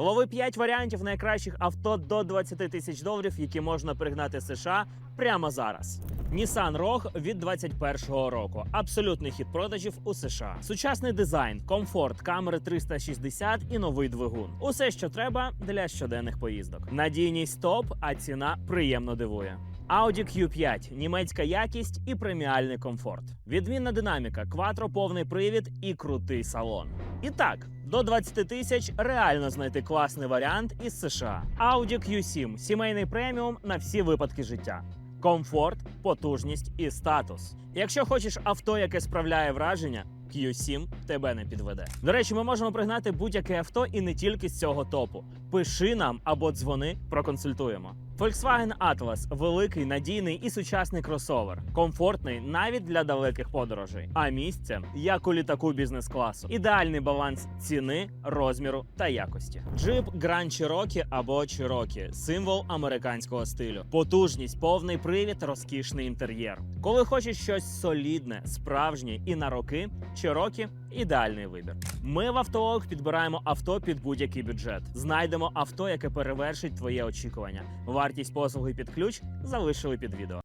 Лови 5 варіантів найкращих авто до 20 тисяч доларів, які можна пригнати США прямо зараз. Nissan Rogue від 21-го року. Абсолютний хід продажів у США. Сучасний дизайн, комфорт, камери 360 і новий двигун. Усе, що треба для щоденних поїздок. Надійність топ, а ціна приємно дивує. Audi Q5 – німецька якість і преміальний комфорт. Відмінна динаміка, кватро повний привід і крутий салон. І так, до 20 тисяч реально знайти класний варіант із США. Audi Q7 – сімейний преміум на всі випадки життя. Комфорт, потужність і статус. Якщо хочеш авто, яке справляє враження, Q7 тебе не підведе. До речі, ми можемо пригнати будь-яке авто і не тільки з цього топу. Пиши нам або дзвони, проконсультуємо. Volkswagen Atlas – великий, надійний і сучасний кросовер, комфортний навіть для далеких подорожей. А місце як у літаку бізнес-класу. Ідеальний баланс ціни, розміру та якості. Джип Grand Cherokee або Cherokee – символ американського стилю. Потужність, повний привід, розкішний інтер'єр. Коли хочеш щось солідне, справжнє і на роки, Cherokee – ідеальний вибір. Ми в автолог підбираємо авто під будь-який бюджет. Знайдемо авто, яке перевершить твоє очікування. Вартість послуги під ключ залишили під відео.